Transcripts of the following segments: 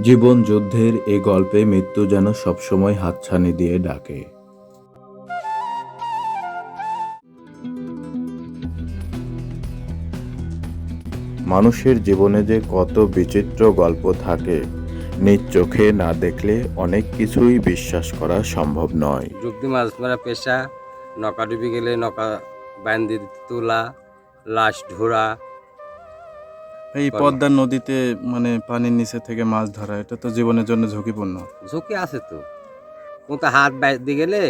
জীবন যুদ্ধের এই গল্পে মৃত্যু যেন সবসময় হাতছানি দিয়ে ডাকে। মানুষের জীবনে যে কত বিচিত্র গল্প থাকে, নিজ চোখে না দেখলে অনেক কিছুই বিশ্বাস করা সম্ভব নয়। যুক্তি মাছ মারা পেশা, নৌকা ডুবি গেলে নৌকা বান্দি, তোলা, লাশ, ঢোড়া এই। পদ্মা নদীতে মানে পানির নিচে থেকে মাছ ধরা এটা তো জীবনের জন্য ঝুঁকিপূর্ণ। ঝুঁকি আছে তো। কোনটা হাত বাইরে গেলে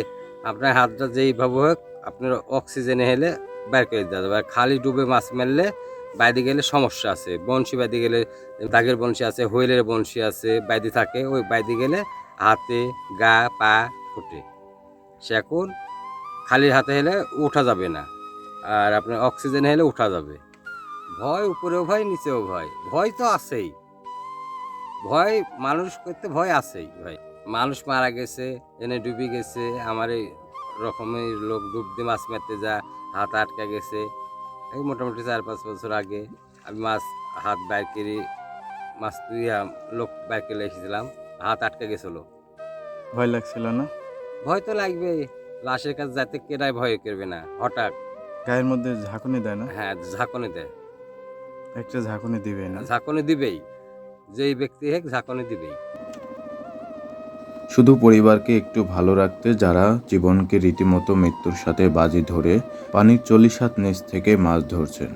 আপনার হাতটা যেইভাবে হোক আপনার অক্সিজেনে হেলে বের করে দেওয়া যাবে আর খালি ডুবে মাছ মারলে বাইরে গেলে সমস্যা আছে। বংশী বাইরে গেলে দাগের বংশী আছে হুইলের বংশী আছে বাইরে থাকে ওই বাইরে গেলে হাতে গা পা ফুটে। সে এখন খালি হাতে হেলে ওঠা যাবে না। আর আপনার অক্সিজেন হেলে ওঠা যাবে। ভয় উপরেও ভয় নিচেও ভয়। ভয় তো আছেই। ভয় মানুষ করতে ভয় আছেই ভয় মানুষ মারা গেছে এনে ডুবি গেছে আমার এই রকমের লোক ডুব দিয়ে মাছ মারতে যা হাত আটকা গেছে। এই মোটামুটি চার পাঁচ বছর আগে আমি মাছ হাত বাইর করে মাছ তুই লোক বাইর করে এসেছিলাম হাত আটকে গেছিল। ভয় লাগছিল না? ভয় তো লাগবে লাশের কাছে যাতে কেনায় ভয় করবে না হঠাৎ। গায়ের মধ্যে ঝাঁকুনি দেয় না? হ্যাঁ ঝাঁকনি দেয়। একটা ঝাঁকুনি দিবে না? ঝাঁকনি দিবেই। যেই ব্যক্তি হোক ঝাঁকনি দিবেই। শুধু পরিবারকে একটু ভালো রাখতে যারা জীবনকে রীতিমতো মৃত্যুর সাথে বাজি ধরে পানির চল্লিশ হাত নিচ থেকে মাছ ধরছেন।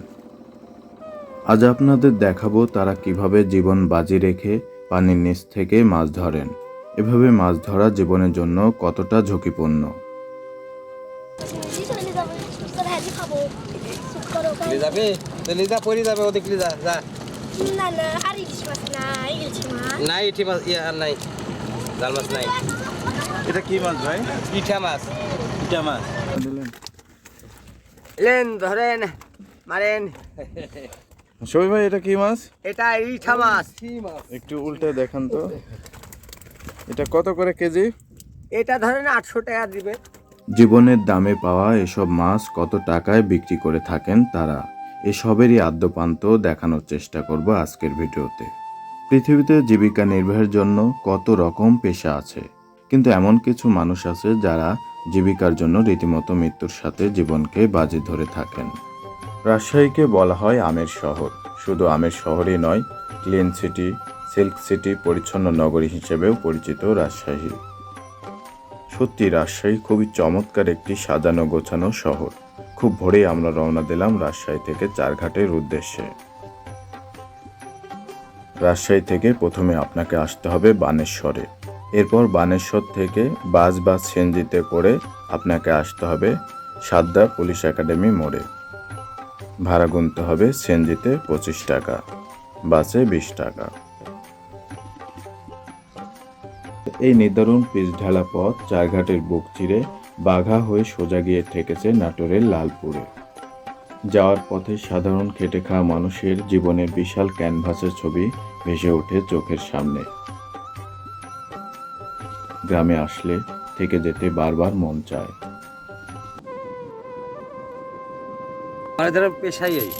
আজ আপনাদের দেখাবো তারা কীভাবে জীবন বাজি রেখে পানির নিচ থেকে মাছ ধরেন। এভাবে মাছ ধরা জীবনের জন্য কতটা ঝুঁকিপূর্ণ? যাবে? লিজা পরি যাবে ওদিক লিজা যা। না না আর ইলিশ মাছ না ইলিশ মাছ? নাই ইঠি মাছ ইয়া আর নাই। জাল মাছ নাই। এটা কি মাছ ভাই? ইঠা মাছ। এটা মাছ। লেন ধরেন মারেন। সবই ভাই এটা কি মাছ? এটা ইঠা মাছ? একটু উল্টে দেখান তো। এটা কত করে কেজি? এটা ধরেন আটশো টাকা দিবে। জীবনের দামে পাওয়া এসব মাছ কত টাকায় বিক্রি করে থাকেন তারা? এসবেরই আদ্যপান্ত দেখানোর চেষ্টা করব আজকের ভিডিওতে। পৃথিবীতে জীবিকা নির্বাহের জন্য কত রকম পেশা আছে, কিন্তু এমন কিছু মানুষ আছে যারা জীবিকার জন্য রীতিমতো মৃত্যুর সাথে জীবনকে বাজি ধরে থাকেন। রাজশাহীকে বলা হয় আমের শহর। শুধু আমের শহরই নয়, ক্লিন সিটি, সিল্ক সিটি পরিচ্ছন্ন নগরী হিসেবেও পরিচিত রাজশাহী। সত্যি রাজশাহী খুবই চমৎকার একটি সাজানো গোছানো শহর। খুব ভোরেই আমরা রওনা দিলাম রাজশাহী থেকে চারঘাটের উদ্দেশ্যে। রাজশাহী থেকে প্রথমে আপনাকে আসতে হবে বানেশ্বরে। এরপর বানেশ্বর থেকে বাস বা সেনজিতে করে আপনাকে আসতে হবে সাদ্দা পুলিশ একাডেমি মোড়ে। ভাড়া গুনতে হবে সেনজিতে পঁচিশ টাকা, বাসে বিশ টাকা। এই নির্ধারণ পিচ ঢালা পথ চারঘাটের বুক চিরে বাঘা হয়ে সোজা গিয়ে ঠেকেছে নাটোরের লালপুরে। যাওয়ার পথে সাধারণ খেটে খাওয়া মানুষের জীবনের বিশাল ক্যানভাসের ছবি ভেসে ওঠে চোখের সামনে। গ্রামে আসলে থেকে যেতে বারবার মন চায়। মানে পেশাই এই,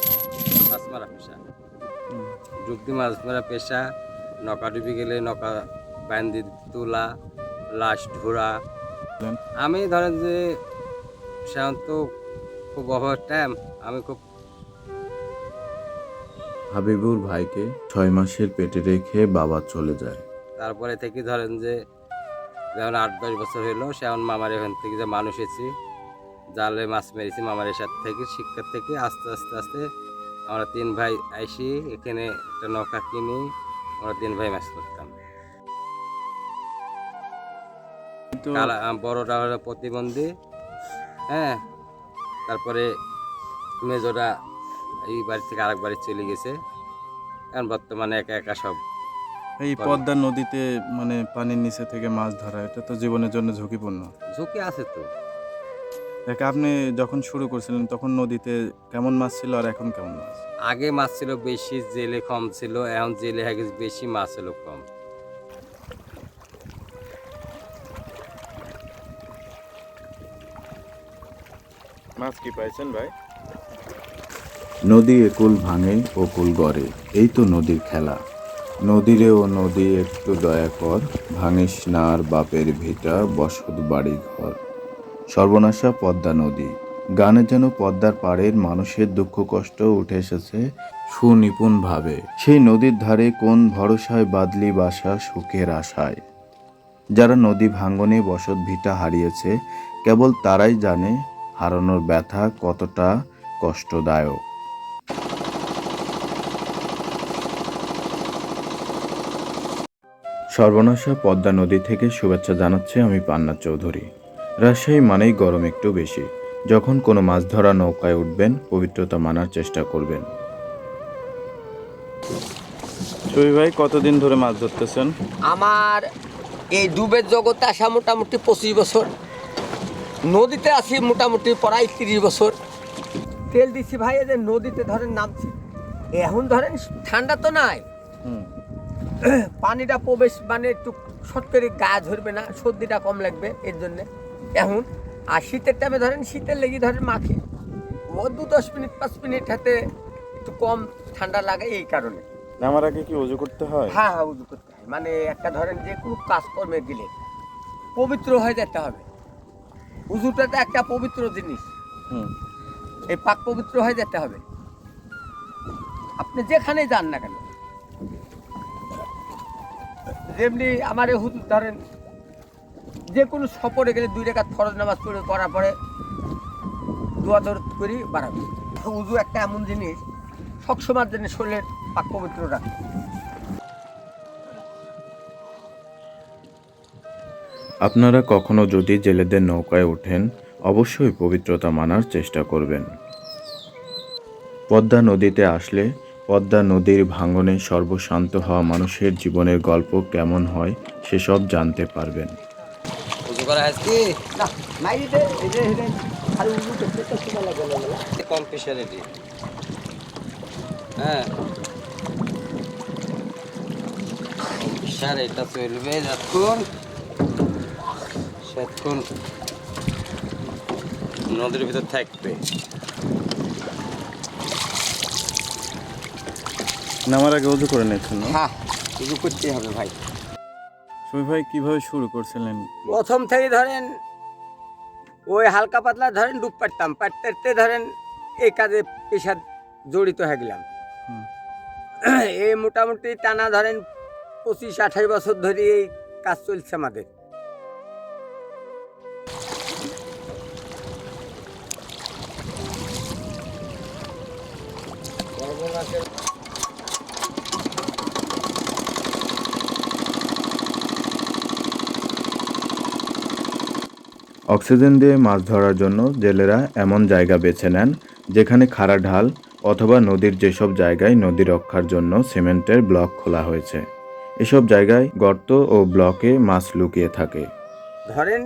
মাছ মারা পেশা। ডুবদি মাছ মারা পেশা, নৌকা ডুবি গেলে নৌকা বান্দি, তোলা, লাশ, ঢোড়া আমি ধরেন যে সেখন তো খুব অভাবের টাইম আমি খুব হাবিবুর ভাইকে ছয় মাসের পেটে রেখে বাবা চলে যায়। তারপরে থেকে ধরেন যে যেমন আট দশ বছর হলো সেমন মামার এখান থেকে যে মানুষ এসেছি জালে মাছ মেরেছি মামার সাথে থেকে শিক্ষার থেকে আস্তে আস্তে আস্তে আমরা তিন ভাই আইসি এখানে একটা নৌকা কিনি আমরা তিন ভাই মাছ করতাম বড়টা হলো প্রতিবন্ধী হ্যাঁ তারপরে মেজোটা এই বাড়ি থেকে আরেক বাড়ি চলে গেছে। এখন বর্তমানে একা একা সব এই পদ্মা নদীতে মানে পানির নিচে থেকে মাছ ধরা এটা তো জীবনের জন্য ঝুঁকিপূর্ণ। ঝুঁকি আছে তো। দেখ আপনি যখন শুরু করছিলেন তখন নদীতে কেমন মাছ ছিল আর এখন কেমন মাছ? আগে মাছ ছিল বেশি জেলে কম ছিল এখন জেলে হয়ে বেশি মাছ ছিল কম। নদী একুল ভাঙে ও কুল গড়ে, এই তো নদীর খেলা। নদীরে ও নদী একটু দয়া কর, ভাঙিস না আর বাপের ভিটা বসত বাড়ি ঘর। সর্বনাশা পদ্মা নদী, গানে যেন পদ্মার পাড়ের মানুষের দুঃখ কষ্ট উঠে এসেছে সুনিপুণভাবে সেই নদীর ধারে কোন ভরসায় বাদলি বাসা সুখের আশায়। যারা নদী ভাঙ্গনে বসত ভিটা হারিয়েছে, কেবল তারাই জানে হারানোর ব্যথা কতটা কষ্টদায়ক? সর্বনাশা পদ্মা নদী থেকে শুভেচ্ছা জানাচ্ছি আমি পান্না চৌধুরী। রাজশাহী মানেই গরম একটু বেশি। যখন কোনো মাছ ধরা নৌকায় উঠবেন পবিত্রতা মানার চেষ্টা করবেন। শফি ভাই কতদিন ধরে মাছ ধরতেছেন? আমার এই ডুবের জগতে আসা মোটামুটি পঁচিশ বছর। নদীতে আসি মোটামুটি প্রায় তিরিশ বছর। তেল দিচ্ছি ভাই এদের নদীতে ধরেন নামছি। এখন ধরেন ঠান্ডা তো নাই। পানিটা প্রবেশ মানে একটু শর্ট করে গা ধরবে না সর্দিটা কম লাগবে এর জন্যে। এখন আর শীতের টাইমে ধরেন শীতের লেগে ধরেন মাখে। ও দু দশ মিনিট পাঁচ মিনিট হাতে একটু কম ঠান্ডা লাগে এই কারণে। নামার আগে কি উজু করতে হয়? হ্যাঁ হ্যাঁ উজু করতে হয়। মানে একটা ধরেন যে কোনো কাজকর্মে গেলে পবিত্র হয়ে যেতে হবে। উজুটা তো একটা পবিত্র জিনিস। হুম। এই পাক পবিত্র হয়ে যেতে হবে। আপনি যেখানে যান না কেন। যেমনি আমার এই হুজুর ধরেন যে কোনো সফরে গেলে দুই রেখা ফরজ নামাজ পড়ে করার পরে দোয়া দর করি বাড়াবে। উজু একটা এমন জিনিস সবসময় জন্য শরীরের পাক পবিত্র রাখে। আপনারা কখনো যদি জেলেদের নৌকায় ওঠেন অবশ্যই পবিত্রতা মানার চেষ্টা করবেন। পদ্মা নদীতে আসলে পদ্মা নদীর ভাঙনে সর্বশান্ত হওয়া মানুষের জীবনের গল্প কেমন হয় সেসব জানতে পারবেন। হ্যাঁ। স্যার এটা চলবে যতক্ষণ সেতক্ষণ নদীর ভিতর থাকবে। নামার আগে উজু করে নিয়েছেন না? হ্যাঁ উজু করতেই হবে ভাই। শফি ভাই কীভাবে শুরু করছিলেন? প্রথম থেকে ধরেন ওই হালকা পাতলা ধরেন ডুব পারতাম। পারতে পারতে ধরেন এই কাজে পেশা জড়িত হয়ে গেলাম। এই মোটামুটি টানা ধরেন পঁচিশ আঠাশ বছর ধরে এই কাজ চলছে আমাদের। অক্সিজেন দিয়ে মাছ ধরার জন্য জেলেরা এমন জায়গা বেছে নেন যেখানে খাড়া ঢাল অথবা নদীর যেসব জায়গায় নদী রক্ষার জন্য সিমেন্টের ব্লক খোলা হয়েছে। এসব জায়গায় গর্ত ও ব্লকে মাছ লুকিয়ে থাকে। ধরেন,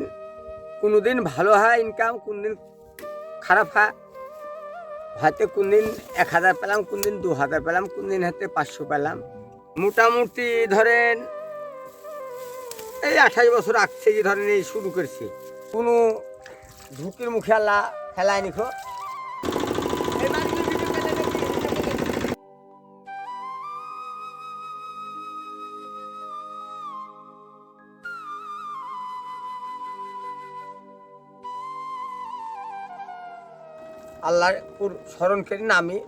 কোনোদিন ভালো হয় ইনকাম কোনদিন খারাপ হয়, হয়তো কোনদিন এক হাজার পেলাম, কোনদিন দু হাজার পেলাম, কোনদিন হাতে পাঁচশো পেলাম। মোটামুটি ধরেন, এই আঠাশ বছর আগ থেকে ধরেন এই শুরু করছি। কোনো ঝুঁকির মুখে আল্লাহ ফেলায় নিখো। আল্লাহর স্মরণ করি না আমি।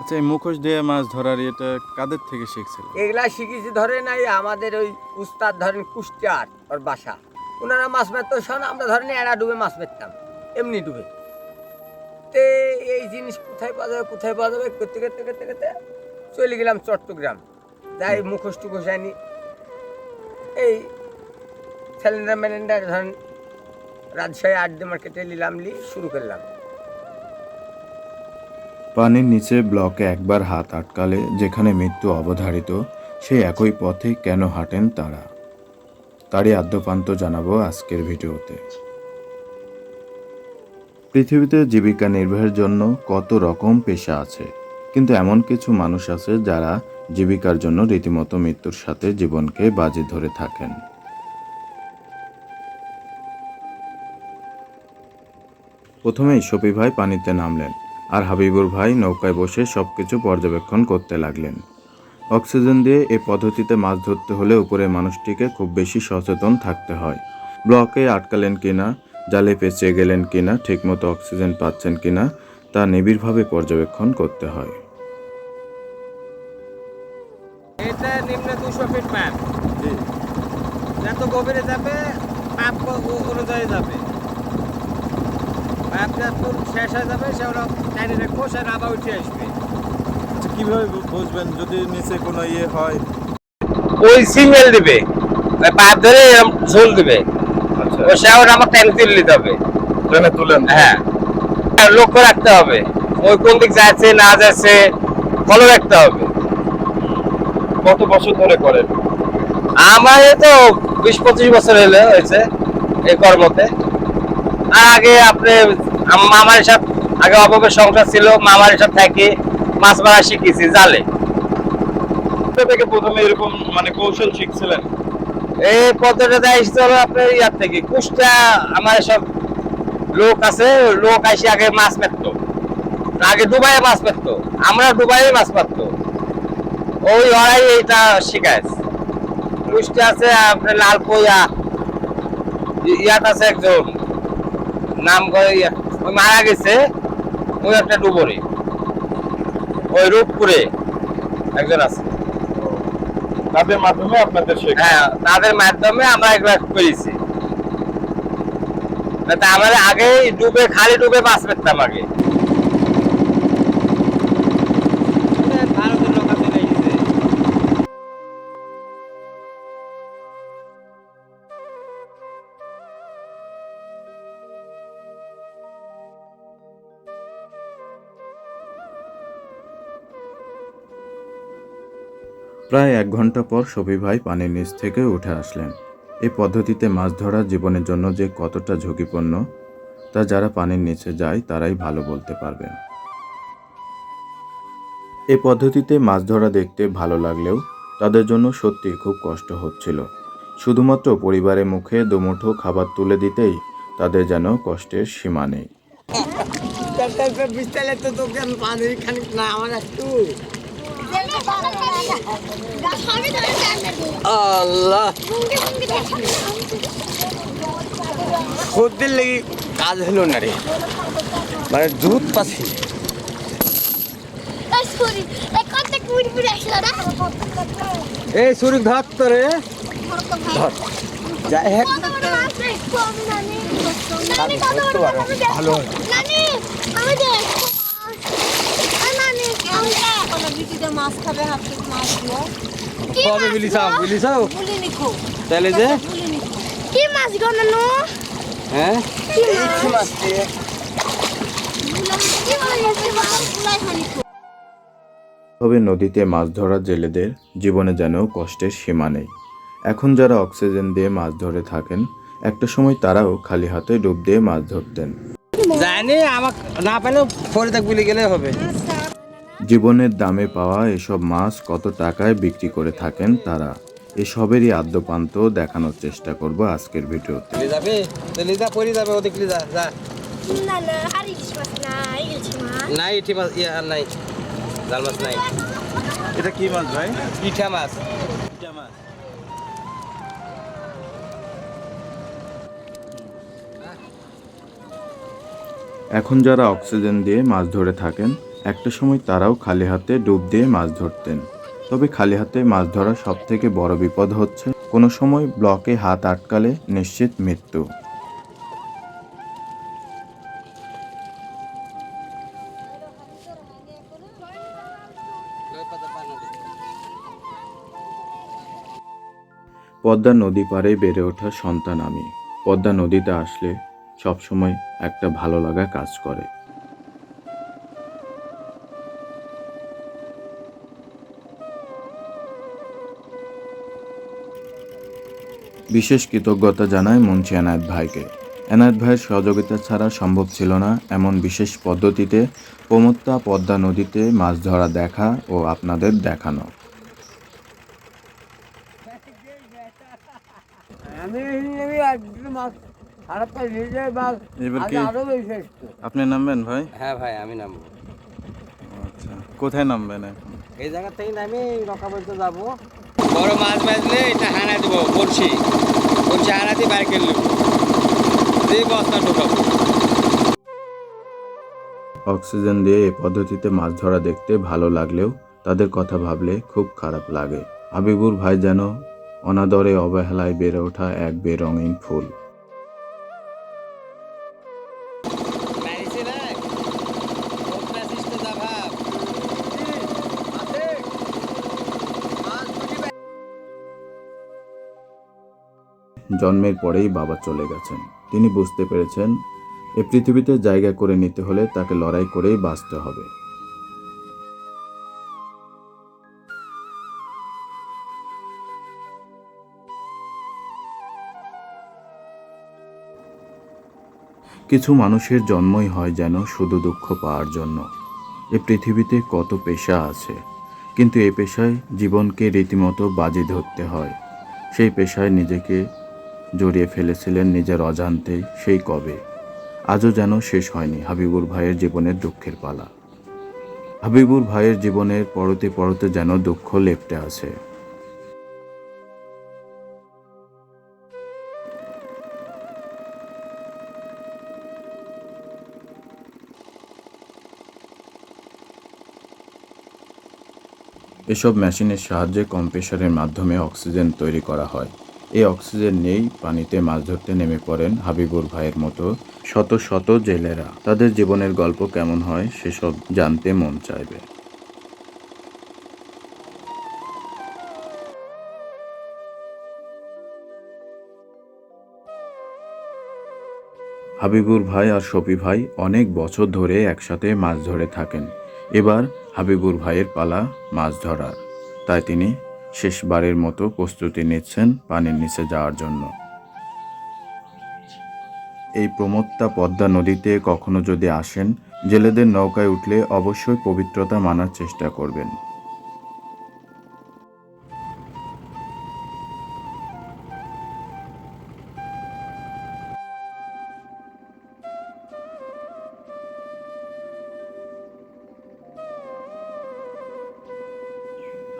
আচ্ছা এই মুখোশ দিয়ে মাছ ধরার এটা কাদের থেকে শিখছিলেন? এগুলা শিখেছি ধরেন এই আমাদের ওই উস্তাদ ধরেন কুষ্টিয়ার ওর বাসা। ওনারা মাছ মারতে শোন আমরা ধরেন এড়া ডুবে মাছ মারতাম এমনি ডুবে। তে এই জিনিস কোথায় পাওয়া যাবে কোথায় পাওয়া যাবে? করতে করতে করতে করতে চলে গেলাম চট্টগ্রাম। যাই মুখোশ টুখোশ আনি। এই সিলিন্ডার ম্যালেন্ডার ধরেন রাজশাহী আড্ডে মার্কেটে নিলাম লি শুরু করলাম। পানির নিচে ব্লকে একবার হাত আটকালে যেখানে মৃত্যু অবধারিত সেই একই পথে কেন হাঁটেন তারা? তারই আদ্যপান্ত জানাব আজকের ভিডিওতে। পৃথিবীতে জীবিকা নির্বাহের জন্য কত রকম পেশা আছে, কিন্তু এমন কিছু মানুষ আছে যারা জীবিকার জন্য রীতিমতো মৃত্যুর সাথে জীবনকে বাজি ধরে থাকেন। প্রথমেই শফি ভাই পানিতে নামলেন আর হাবিবুর ভাই নৌকায় বসে সবকিছু পর্যবেক্ষণ করতে লাগলেন। অক্সিজেন দিয়ে এই পদ্ধতিতে মাছ ধরতে হলে উপরে মানুষটিকে খুব বেশি সচেতন থাকতে হয়। ব্লকে আটকালেন কিনা জালে পেঁচে গেলেন কিনা ঠিকমতো অক্সিজেন পাচ্ছেন কিনা তা নিবিড়ভাবে পর্যবেক্ষণ করতে হয়। এটা নিম্ন দুশো ফিট ম্যাপ যত গভীরে যাবে ম্যাপ অনুযায়ী যাবে। ম্যাপ যখন শেষ হয়ে যাবে টাইনে রাখব সে আবার উঠে আসবে। কীভাবে বুঝবেন যদি নিচে কোনো ইয়ে হয়? ওই সিগন্যাল দিবে। পাইপ ধরে ঝোল দিবে। আচ্ছা। ও সে আবার আমার তুলে নিতে হবে। ট্রেনে তুলেন হ্যাঁ। লক্ষ্য রাখতে হবে। ওই কোন দিক যাচ্ছে না যাচ্ছে ফলো রাখতে হবে। কত বছর ধরে করেন? আমার তো বিশ পঁচিশ বছর হলে হয়েছে এই কর্মতে। আর আগে আপনি মামার সাথে আগে অভাবের সংসার ছিল মামার সাথে থাকি। মাছ মারা শিখেছি জালে। থেকে প্রথমে এরকম মানে কৌশল শিখছিলেন? এই পদ্ধতিটা এসেছে হলো আপনার ইয়ার থেকে। কুষ্টা আমার সব লোক আছে লোক এসে আগে মাছ মারতো। আগে দুবাইয়ে মাছ মারতো। আমরা দুবাইয়ে মাছ মারতো। ওই ওরাই এটা শিখাইছে। কুষ্টা আছে আপনার লাল কইয়া। ইয়াত আছে একজন। নাম করে ইয়া- ওই মারা গেছে ওই একটা ডুবরে। ওই রূপপুরে একজন আছে। তাদের মাধ্যমে আপনাদের হ্যাঁ তাদের মাধ্যমে আমরা এগুলা করেছি। আমার আগে ডুবে খালি ডুবে বাঁচ পেতাম আগে প্রায় এক ঘণ্টা পর সবি ভাই পানির নিচ থেকে উঠে আসলেন। এই পদ্ধতিতে মাছ ধরা জীবনের জন্য যে কতটা ঝুঁকিপূর্ণ, তা যারা পানির নিচে যায়, তারাই ভালো বলতে পারবেন। এই পদ্ধতিতে মাছ ধরা দেখতে ভালো লাগলেও তাদের জন্য সত্যি খুব কষ্ট হচ্ছিল। শুধুমাত্র পরিবারের মুখে দুমুঠো খাবার তুলে দিতেই তাদের যেন কষ্টের সীমা নেই। আল্লাহ। লেগে কাজ হলো না রে। মানে দুধ পাচ্ছি এই সরি ধর তো রে। ধর। যাই হোক। কত বড় মাছ রে কম নানি নানি কত ধরতে বড় পারো। মাছ দেখো। ভালো। নানি আমি দেখ নানি আমি কোনো বিটিতে মাছ খাবে হাফ কেজি মাছ দিও। কবে গো? বিলিসাও বলি নিখো তাহলে যে? কি মাছ গো নানু হ্যাঁ? কি মাছ? কি মাছ তবে নদীতে মাছ ধরা জেলেদের জীবনে যেন কষ্টের সীমা নেই। এখন যারা অক্সিজেন দিয়ে মাছ ধরে থাকেন একটা সময় তারাও খালি হাতে ডুব দিয়ে মাছ ধরতেন। জানি আমাকে না পেলেও ফরিদাক বিলি গেলে হবে। জীবনের দামে পাওয়া এসব মাছ কত টাকায় বিক্রি করে থাকেন তারা এসবেরই আদ্যপান্ত দেখানোর চেষ্টা করব আজকের ভিডিওতে। যাবে? চলে যা যাবে ওদিক যা যা। না না আর ইলিশ মাছ না ইলিশ মাছ। নাই ইটি মাছ আর নাই। জাল মাছ নাই। এটা কি মাছ ভাই? পিঠা মাছ। এখন যারা অক্সিজেন দিয়ে মাছ ধরে থাকেন একটা সময় তারাও খালি হাতে ডুব দিয়ে মাছ ধরতেন। তবে খালি হাতে মাছ ধরা সব থেকে বড় বিপদ হচ্ছে, কোনো সময় ব্লকে হাত আটকালে নিশ্চিত মৃত্যু। পদ্মা নদী পাড়ে বেড়ে ওঠা সন্তান আমি। পদ্মা নদীতে আসলে সবসময় একটা ভালো লাগা কাজ করে। বিশেষ কৃতজ্ঞতা জানায় মুন্সি এনায়েত ভাইকে। এনায়েত ভাইয়ের সহযোগিতা ছাড়া সম্ভব ছিল না এমন বিশেষ পদ্ধতিতে প্রমত্তা পদ্মা নদীতে মাছ ধরা দেখা ও আপনাদের দেখানো। এবার কি? আপনি নামবেন ভাই? হ্যাঁ ভাই আমি নামবো। আচ্ছা। কোথায় নামবেন এখন? এই জায়গা থেকে নামে রকা বলতে যাব। বড় মাছ বাজলে এটা হানা দেবো বলছি বলছি হানা দিয়ে বাইরে কিনলো দিয়ে বস্তা ঢুকাবো। অক্সিজেন দিয়ে এই পদ্ধতিতে মাছ ধরা দেখতে ভালো লাগলেও তাদের কথা ভাবলে খুব খারাপ লাগে। হাবিবুর ভাই যেন অনাদরে অবহেলায় বেড়ে ওঠা এক বেরঙিন ফুল। জন্মের পরেই বাবা চলে গেছেন। তিনি বুঝতে পেরেছেন, এ পৃথিবীতে জায়গা করে নিতে হলে তাকে লড়াই করেই বাঁচতে হবে। কিছু মানুষের জন্মই হয় যেন শুধু দুঃখ পাওয়ার জন্য। এ পৃথিবীতে কত পেশা আছে, কিন্তু এ পেশায় জীবনকে রীতিমতো বাজি ধরতে হয়। সেই পেশায় নিজেকে জড়িয়ে ফেলেছিলেন নিজের অজান্তেই, সেই কবে? আজও যেন শেষ হয়নি হাবিবুর ভাইয়ের জীবনের দুঃখের পালা। হাবিবুর ভাইয়ের জীবনের পরতে পরতে যেন দুঃখ লেপটে আছে। এসব মেশিনের সাহায্যে কম্প্রেসারের মাধ্যমে অক্সিজেন তৈরি করা হয়। এই অক্সিজেন নেই, পানিতে মাছ ধরতে নেমে পড়েন হাবিবুর ভাইয়ের মতো শত শত জেলেরা। তাদের জীবনের গল্প কেমন হয়, সেসব জানতে মন চাইবে। হাবিবুর ভাই আর শফি ভাই অনেক বছর ধরে একসাথে মাছ ধরে থাকেন। এবার হাবিবুর ভাইয়ের পালা মাছ ধরার। তাই তিনি শেষবারের মতো প্রস্তুতি নিচ্ছেন পানির নিচে যাওয়ার জন্য। এই প্রমত্তা পদ্মা নদীতে কখনো যদি আসেন, জেলেদের নৌকায় উঠলে অবশ্যই পবিত্রতা মানার চেষ্টা করবেন।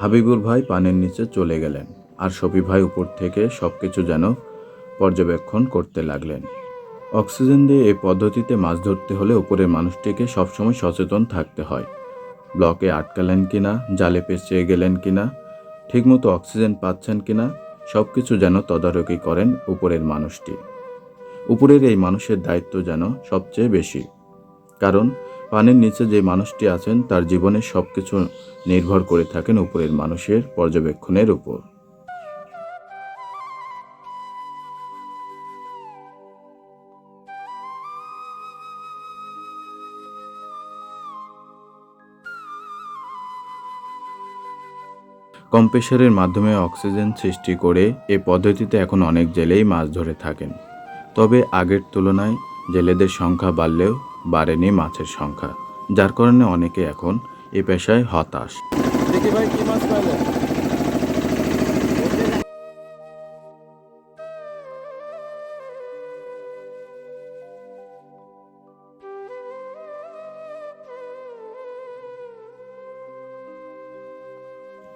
হাবিবুর ভাই পানির নিচে চলে গেলেন আর শফি ভাই উপর থেকে সব কিছু যেন পর্যবেক্ষণ করতে লাগলেন। অক্সিজেন দিয়ে এই পদ্ধতিতে মাছ ধরতে হলে উপরের মানুষটিকে সবসময় সচেতন থাকতে হয়। ব্লকে আটকালেন কিনা, জালে পেঁচিয়ে গেলেন কিনা, ঠিকমতো অক্সিজেন পাচ্ছেন কিনা সব কিছু যেন তদারকি করেন উপরের মানুষটি। উপরের এই মানুষের দায়িত্ব যেন সবচেয়ে বেশি। কারণ পানির নিচে যে মানুষটি আছেন, তার জীবনের সব কিছু নির্ভর করে থাকেন উপরের মানুষের পর্যবেক্ষণের উপর। কম্প্রেসারের মাধ্যমে অক্সিজেন সৃষ্টি করে এ পদ্ধতিতে এখন অনেক জেলেই মাছ ধরে থাকেন। তবে আগের তুলনায় জেলেদের সংখ্যা বাড়লেও বাড়েনি মাছের সংখ্যা যার কারণে অনেকে এখন এ পেশায় হতাশ। দেখি ভাই কি মাছ পাইলেন?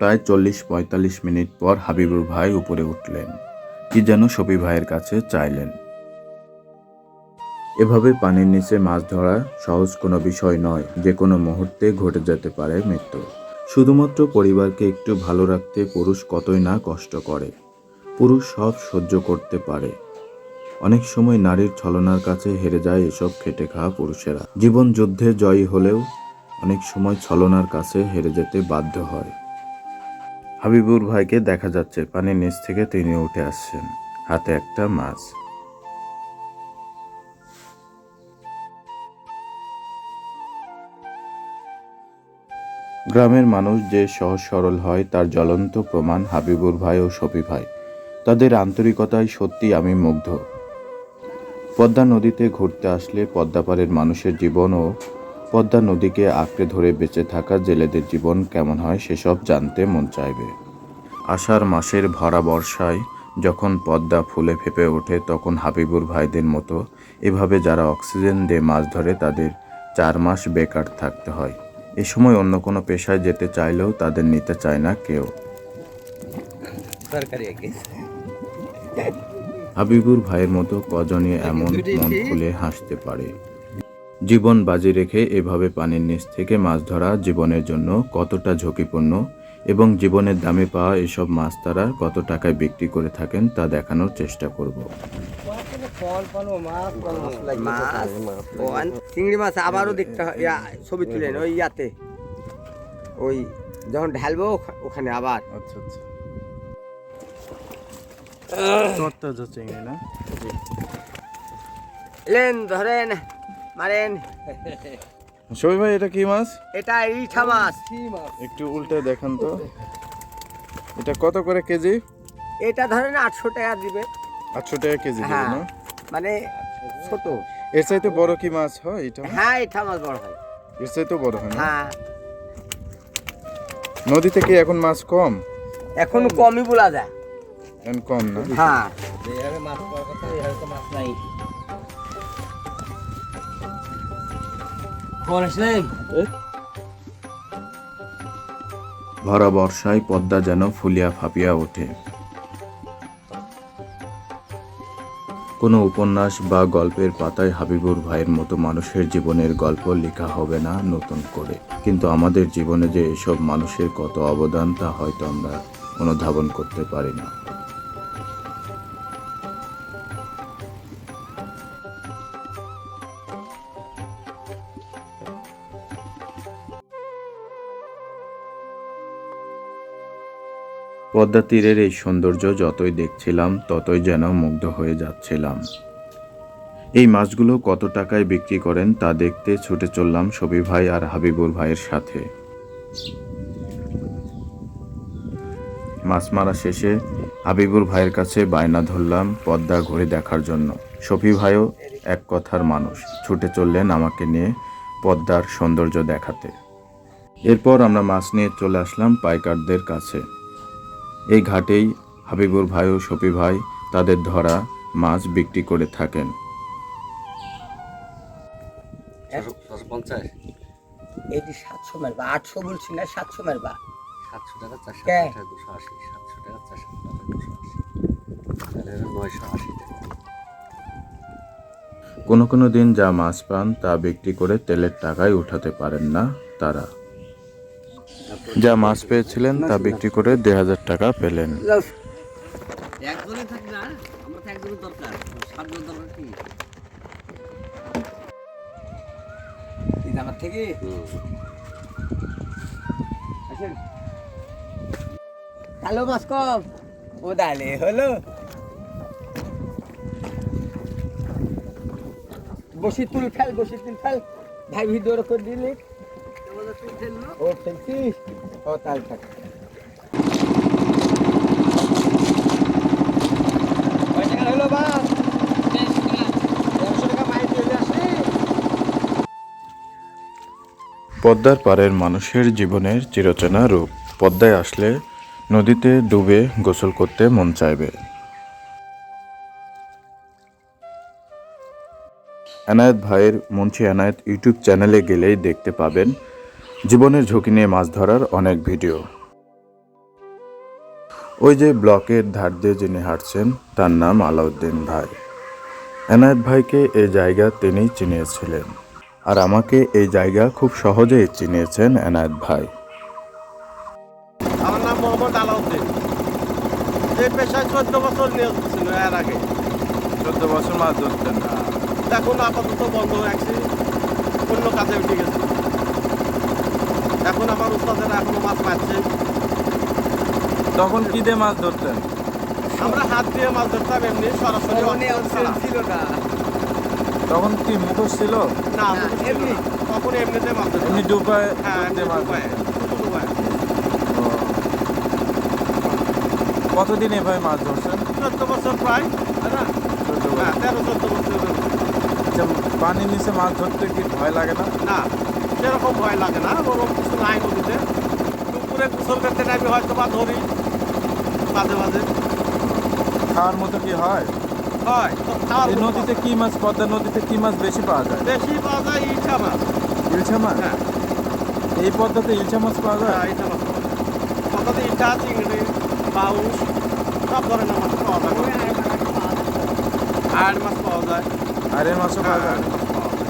প্রায় চল্লিশ পঁয়তাল্লিশ মিনিট পর হাবিবুর ভাই উপরে উঠলেন। কি যেন শফি ভাইয়ের কাছে চাইলেন। এভাবে পানির নিচে মাছ ধরা সহজ কোনো বিষয় নয়, যে কোনো মুহূর্তে ঘটে যেতে পারে মৃত্যু। শুধুমাত্র পরিবারকে একটু ভালো রাখতে পুরুষ কতই না কষ্ট করে। পুরুষ সব সহ্য করতে পারে। অনেক সময় নারীর ছলনার কাছে হেরে যায় এসব খেটে খাওয়া পুরুষেরা। জীবন যুদ্ধে জয়ী হলেও অনেক সময় ছলনার কাছে হেরে যেতে বাধ্য হয়। হাবিবুর ভাইকে দেখা যাচ্ছে, পানির নিচ থেকে তিনি উঠে আসছেন, হাতে একটা মাছ। গ্রামের মানুষ যে সহজ সরল হয়, তার জ্বলন্ত প্রমাণ হাবিবুর ভাই ও শফি ভাই। তাদের আন্তরিকতায় সত্যি আমি মুগ্ধ। পদ্মা নদীতে ঘুরতে আসলে পদ্মাপাড়ের মানুষের জীবন ও পদ্মা নদীকে আঁকড়ে ধরে বেঁচে থাকা জেলেদের জীবন কেমন হয়, সেসব জানতে মন চাইবে। আষাঢ় মাসের ভরা বর্ষায় যখন পদ্মা ফুলে ফেপে ওঠে, তখন হাবিবুর ভাইদের মতো এভাবে যারা অক্সিজেন দিয়ে মাছ ধরে, তাদের চার মাস বেকার থাকতে হয়। এ সময় অন্য কোনো পেশায় যেতে চাইলেও তাদের নিতে চায় না কেউ। হাবিবুর ভাইয়ের মতো কজনই এমন মন খুলে হাসতে পারে। জীবন বাজি রেখে এভাবে পানির নিচ থেকে মাছ ধরা জীবনের জন্য কতটা ঝুঁকিপূর্ণ এবং জীবনের দামে পাওয়া এসব মাছ তারা কত টাকায় বিক্রি করে থাকেন তা দেখানোর চেষ্টা করব। মাছ চিংড়ি মাছ আবারও দেখতে হয়। ইয়া, ছবি তুলেন ওই ইয়াতে। ওই যখন ঢালবো ওখানে আবার। আচ্ছা আচ্ছা। তরতাজা চিংড়ি না? লেন ধরেন মারেন। সবি ভাই এটা কি মাছ? এটা ইঠা মাছ? একটু উল্টে দেখান তো। এটা কত করে কেজি? এটা ধরেন আটশো টাকা দিবে। আটশো টাকা কেজি দেবে হ্যাঁ। না? মানে ছোট। এর চাইতে বড় কি মাছ হয় এটা? হ্যাঁ ইঠা মাছ বড় হয়। এর চাইতে বড় হয় না? হ্যাঁ। নদীতে কি এখন মাছ কম? এখন কমই বলা যায়। এখন কম না? হ্যাঁ। মাছ পাওয়ার কথা তো মাছ নাই ভরা বর্ষায় পদ্মা যেন ফুলিয়া ফাঁপিয়া ওঠে। কোনো উপন্যাস বা গল্পের পাতায় হাবিবুর ভাইয়ের মতো মানুষের জীবনের গল্প লেখা হবে না নতুন করে। কিন্তু আমাদের জীবনে যে এসব মানুষের কত অবদান তা হয়তো আমরা অনুধাবন করতে পারি না। পদ্মা তীরের এই সৌন্দর্য যতই দেখছিলাম, ততই যেন মুগ্ধ হয়ে যাচ্ছিলাম। এই মাছগুলো কত টাকায় বিক্রি করেন তা দেখতে ছুটে চললাম সবি ভাই আর হাবিবুর ভাইয়ের সাথে। মাছ মারা শেষে হাবিবুর ভাইয়ের কাছে বায়না ধরলাম পদ্মা ঘুরে দেখার জন্য। শফি ভাইও এক কথার মানুষ, ছুটে চললেন আমাকে নিয়ে পদ্মার সৌন্দর্য দেখাতে। এরপর আমরা মাছ নিয়ে চলে আসলাম পাইকারদের কাছে। এই ঘাটেই হাবিবুর ভাই ও শফি ভাই তাদের ধরা মাছ বিক্রি করে থাকেন। এটি সাতশো মারবা আটশো বলছি না সাতশো মারবা। সাতশো টাকা চারশো টাকা দুশো আশি সাতশো টাকা চারশো টাকা দুশো আশি। তাহলে নয়শো আশি টাকা। কোনো কোনো দিন যা মাছ পান তা বিক্রি করে তেলের টাকায় উঠাতে পারেন না তারা। যা মাছ পেয়েছিলেন তা বিক্রি করে দেড় হাজার টাকা পেলেন। একজনই থাকি না আমরা তো একজনের দরকার। সাতজন দরকার কি? আমার থেকে? আসেন। কালো মাছ কম ও দালে হলো। বসি তুল ফেল বসি তুল ফেল। ভাই ভিডিও করে দিলি। ও ফেলছিস ও তাই থাক। পদ্মার পাড়ের মানুষের জীবনের চিরচেনা রূপ। পদ্মায় আসলে নদীতে ডুবে গোসল করতে মন চাইবে। এনায়েত ভাইয়ের মুন্সি এনায়েত ইউটিউব চ্যানেলে গেলেই দেখতে পাবেন জীবনের ঝুঁকি নিয়ে মাছ ধরার অনেক ভিডিও। ওই যে ব্লকের ধার দিয়ে যিনি হাঁটছেন তার নাম আলাউদ্দিন ভাই। এনায়েত ভাইকে এই জায়গা তিনি চিনিয়েছিলেন। আর আমাকে এই জায়গা খুব সহজেই চিনিয়েছেন এনায়েত ভাই। আমার নাম মোহাম্মদ আলাউদ্দিন। এই পেশায় চোদ্দ বছর নিয়োগ ছিল এর আগে। চোদ্দ বছর মাছ ধরতেন এখন আপাতত বন্ধ রাখছি অন্য কাজে উঠে গেছি। এখন আমার উস্তাদেরা এখনও মাছ পাচ্ছে। তখন কি দিয়ে মাছ ধরতেন? আমরা হাত দিয়ে মাছ ধরতাম এমনি সরাসরি। ছিল না। তখন কি মুখোশ ছিল? না এমনি। তখন এমনিতে মাছ ধরতাম। এমনি ডুবায় হ্যাঁ এমনি ডুবায়, কতদিন এভাবে মাছ ধরছেন? চোদ্দ বছর প্রায়। তাই না? চোদ্দ বছর। হ্যাঁ তেরো চোদ্দ বছর আচ্ছা, পানির নিচে মাছ ধরতে কি ভয় লাগে না? না। সেরকম ভয় লাগে না ওরকম কিছু নাই নদীতে। দুপুরে গোসল করতে টাইমে হয়তো বা ধরি মাঝে মাঝে। খাওয়ার মতো কি হয়? হয় এই নদীতে কি মাছ পদ্মা নদীতে কি মাছ বেশি পাওয়া যায়? বেশি পাওয়া যায় ইচ্ছা মাছ। ইলশা মাছ? হ্যাঁ। এই পদ্ধতি ইলশা মাছ পাওয়া যায়? হ্যাঁ, ইটা মাছ যায়। ইটা চিংড়ি বাউস সব ধরনের মাছ পাওয়া যায়। আড় মাছ পাওয়া যায়। আর মাছও হ্যাঁ, পাওয়া যায় আড় মাছ পাওয়া যায়।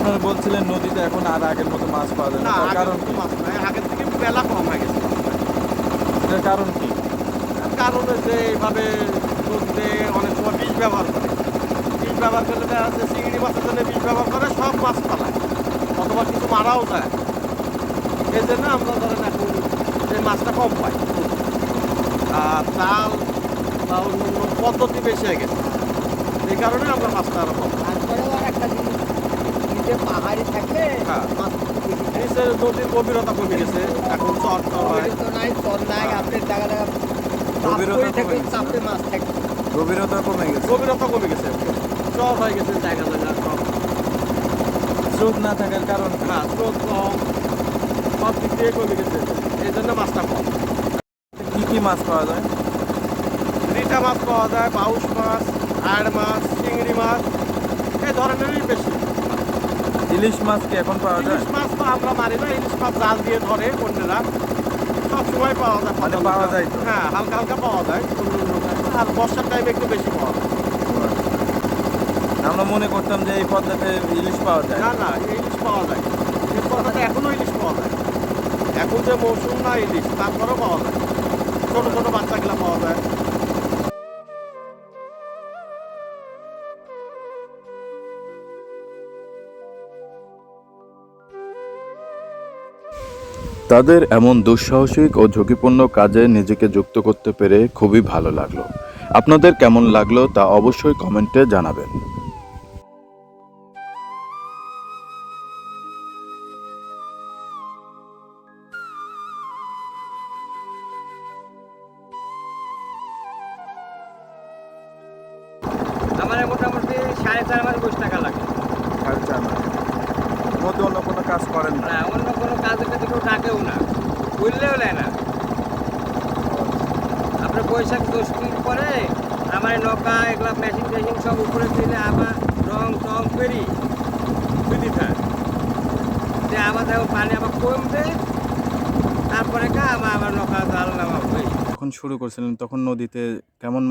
আপনারা বলছিলেন নদীতে এখন আর আগের মতো মাছ পাওয়া যায় না। তার কারণ কি? মাছ নাই। আগের থেকে বেলা কম হয়ে গেছে। মাছটা। কারণ কি? কারণ হচ্ছে এইভাবে নদীতে অনেক সময় বিষ ব্যবহার করে। বিষ ব্যবহার করলে দেখা যাচ্ছে চিংড়ি মাছের জন্য বিষ ব্যবহার করে সব মাছ পালায়। অথবা কিছু মারাও যায়। এই জন্য আমরা ধরেন এখন এই মাছটা কম পাই। আর চাল বা অন্য পদ্ধতি বেশি হয়ে গেছে। এই কারণে আমরা মাছটা আরও কম পাই। তারপরেও আর একটা জিনিস নিচে পাহাড়ি থাকলে হ্যাঁ। নিচে নদীর গভীরতা কমে গেছে এখন চর নাই। চর নাই হ্যাঁ। চাপে মাছ থাকে। গভীরতা কমে গেছে। গভীরতা কমে গেছে। চর হয়ে গেছে জায়গা জায়গা সব স্রোত না থাকার কারণ? হ্যাঁ স্রোত কম। সব দিক দিয়ে কমে গেছে। এই জন্য মাছটা কম। কি কি মাছ পাওয়া যায়? রিটা মাছ পাওয়া যায় বাউস মাছ আড় মাছ চিংড়ি মাছ এই ধরনেরই বেশি। ইলিশ মাছ কি এখন পাওয়া যায়? ইলিশ মাছ তো আমরা মারি না ইলিশ মাছ জাল দিয়ে ধরে অন্যরা। সব সময় পাওয়া যায়। মানে পাওয়া যায় তো? হ্যাঁ হালকা হালকা পাওয়া যায়। আর বর্ষার টাইমে একটু বেশি পাওয়া যায়। আমরা মনে করতাম যে এই পদ্ধতিতে ইলিশ পাওয়া যায়। না না ইলিশ পাওয়া যায়। ইলিশ পাওয়া যায় এখনও ইলিশ পাওয়া যায়। এখন যে মৌসুম না ইলিশ তারপরেও পাওয়া যায়। ছোটো ছোটো বাচ্চাগুলো পাওয়া যায়। তাদের এমন দুঃসাহসিক ও ঝুঁকিপূর্ণ কাজে নিজেকে যুক্ত করতে পেরে খুবই ভালো লাগল। আপনাদের কেমন লাগল তা অবশ্যই কমেন্টে জানাবেন।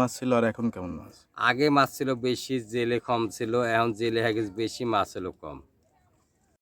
মাছ ছিল আর এখন কেমন মাছ? আগে মাছ ছিল বেশি, জেলে কম ছিল, এখন জেলে হ্যাঁ বেশি মাছ ছিল কম।